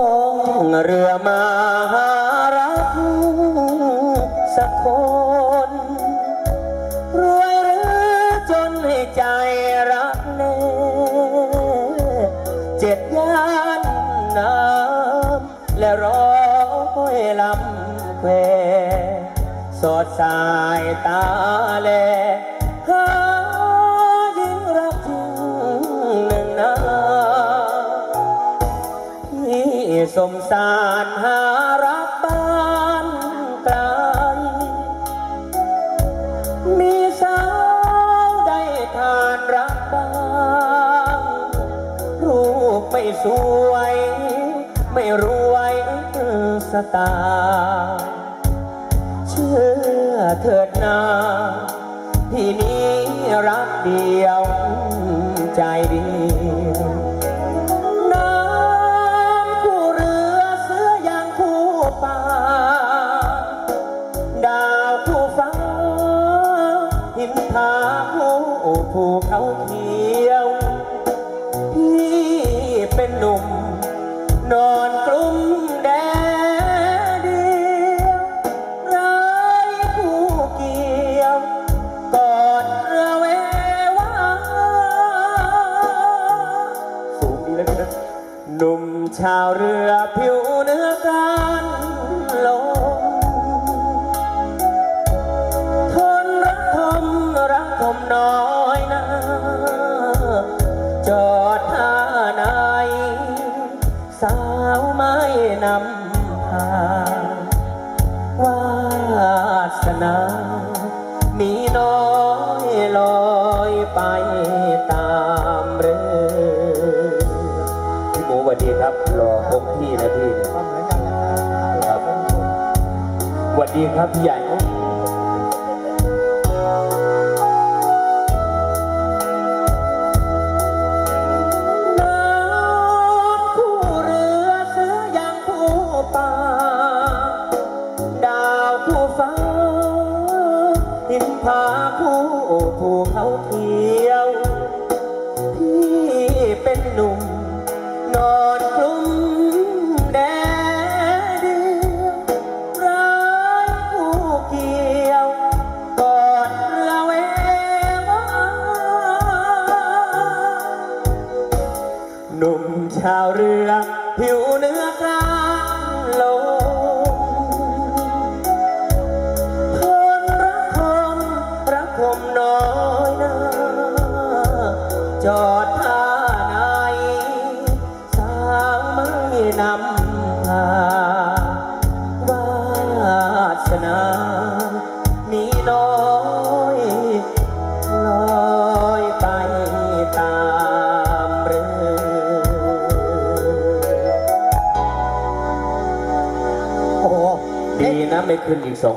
องเรือมาหารักสักคน รวยหรือจนให้ใจรักแน่เจ็ดย่านน้ำและร้อยลำแควสอดสายตาแลหา สมสารหารักบ้านไกลมีสาวได้ทานรักบ้างรูปไม่สวย ไม่รวยสตา เชื่อเถิดนาพี่นี้รักเดียวใจเดียว ดาวคู่ฟ้าหินผาคู่ภูเขาเขียวพี่เป็นหนุ่ม นอนกลุ้มแดดเดียวไร้คู่เกี่ยวกอดเรือเววาสูงดีแล้วนะหนุ่มชาวเรือผิวเนื้อกลาน สาวไม่นำพาวาสนา มีน้อยลอยไปตามเรือพี่หมูสวัสดีครับรอคงที่นะพี่ครับสวัสดีครับพี่ใหญ่ เขาเขียว พี่เป็นหนุ่ม นอนคลุ้มแดดเดียวร้ายคู่เกี่ยวกอดเรือเววาหนุ่มชาวเรือ ผิวเนื้อกลางลม จอดท่าไหนสาวไม่นำพาวาสนา มีน้อยลอยไปตามเรือโอ้ดีนะไม่ขึ้นอีกสอง